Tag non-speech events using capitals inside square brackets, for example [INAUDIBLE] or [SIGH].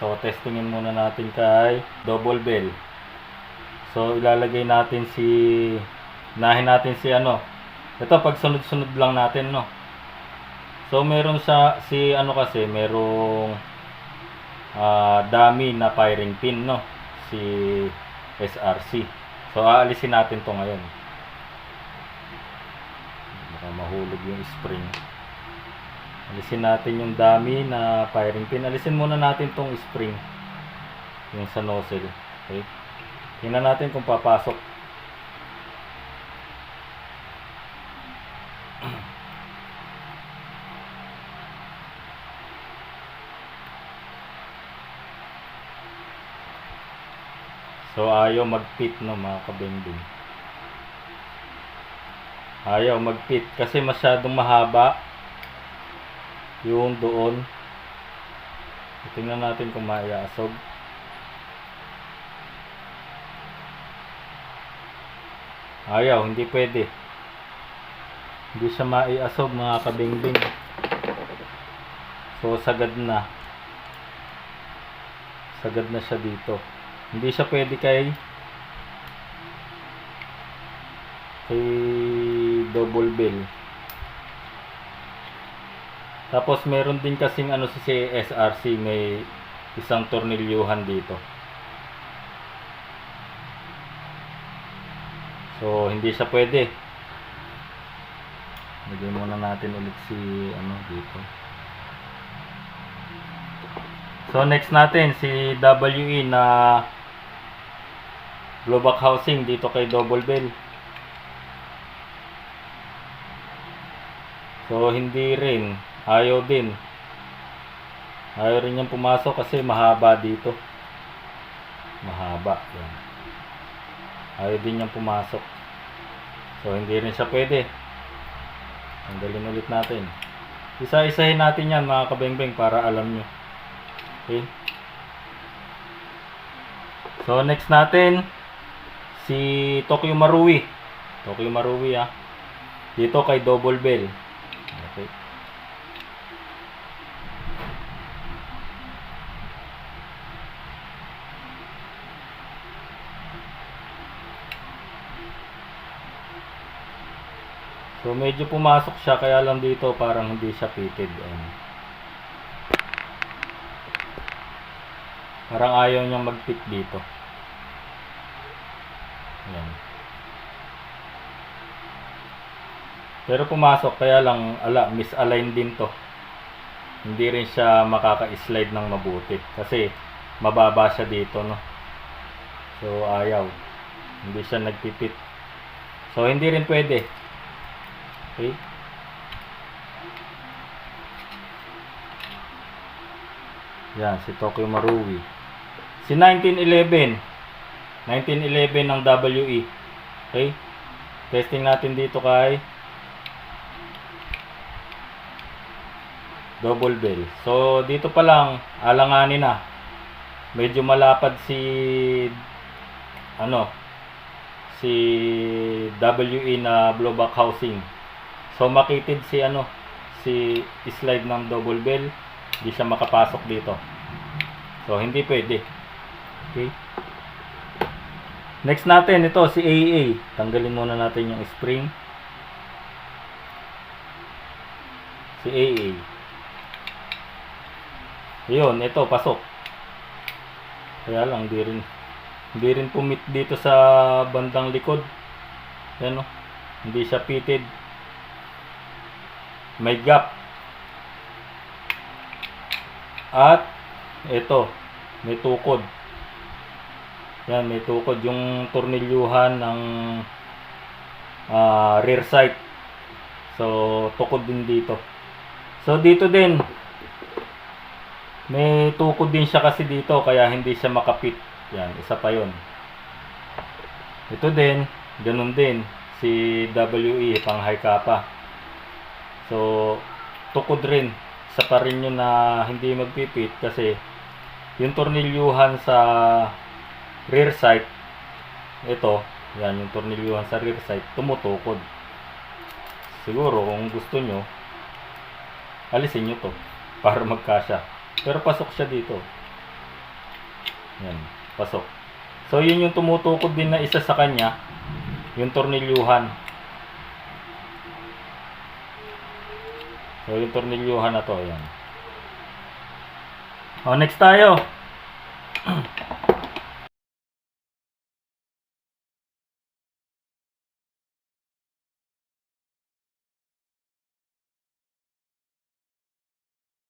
So, testingin muna natin kay double bell. So, ilalagay natin si... Nahin natin si ano. Ito, pag sunod-sunod lang natin, no? So, meron sa... Si ano kasi, merong... ah dami na firing pin, no? Si SRC. So, aalisin natin to ngayon. Baka mahulog yung spring. Alisin natin yung dami na firing pin. Alisin muna natin tong spring. Yung sa nozzle. Okay. Tingnan natin kung papasok. [CLEARS THROAT] So ayaw mag-fit no mga kabending. Ayaw mag-fit kasi masyadong mahaba yung doon. Tingnan natin kung maiasog. Ayaw, hindi pwede. Hindi siya maiasog mga kabingbing. So sagad na. Sagad na siya dito. Hindi siya pwede kay kay double bill. Tapos meron din kasing ano si SRC may isang tornilyuhan dito. So hindi siya pwede. Lagyan muna natin ulit si ano dito. So next natin si WE na blowback housing dito kay double bell. So hindi rin ayaw din. Ayaw rin niyang pumasok kasi mahaba dito. Mahaba. Yan. Ayaw din niyang pumasok. So hindi rin siya pwede. Tanggalin ulit natin. Isa-isahin natin yan mga kabengbeng para alam nyo. Okay. So next natin si Tokyo Marui. Tokyo Marui ah. Dito kay Double Bell. Okay. So medyo pumasok siya kaya lang dito parang hindi siya fitted. Ayan. Parang ayaw niyang mag-fit dito. Ayan. Pero pumasok kaya lang ala misaligned din to. Hindi rin siya makaka-slide ng mabuti kasi mababa siya dito no. So ayaw. Hindi siya nagpipit. So hindi rin pwede. Okay? Yan, si Tokyo Marui. Si 1911. 1911 ng WE. Okay? Testing natin dito kay double bell. So, dito pa lang, alanganin na. Medyo malapad si ano si WE na blowback housing. So makitid si ano si slide ng double bell, hindi siya makapasok dito. So hindi pwede. Okay? Next natin ito si AA. Tanggalin muna natin yung spring. Si AA. Ayun, ito pasok. Kaya lang di rin hindi rin pumit dito sa bandang likod. Yan o. Hindi siya pitted. May gap. At ito, may tukod. Yan, may tukod yung tornilyuhan ng ah, rear sight. So, tukod din dito. So, dito din, may tukod din siya kasi dito kaya hindi siya makapit. Yan, isa pa yon. Ito din, ganun din. Si WE, pang high kappa. So, tukod rin. Sa pa rin yun na hindi magpipit kasi yung tornilyuhan sa rear sight, ito, yan, yung tornilyuhan sa rear sight, tumutukod. Siguro, kung gusto nyo, alisin nyo to [LAUGHS] para magkasya. Pero pasok siya dito. Yan, pasok. So, yun yung tumutukod din na isa sa kanya, yung tornilyuhan. So, yung tornilyuhan na to, yan. O, next tayo. [CLEARS THROAT]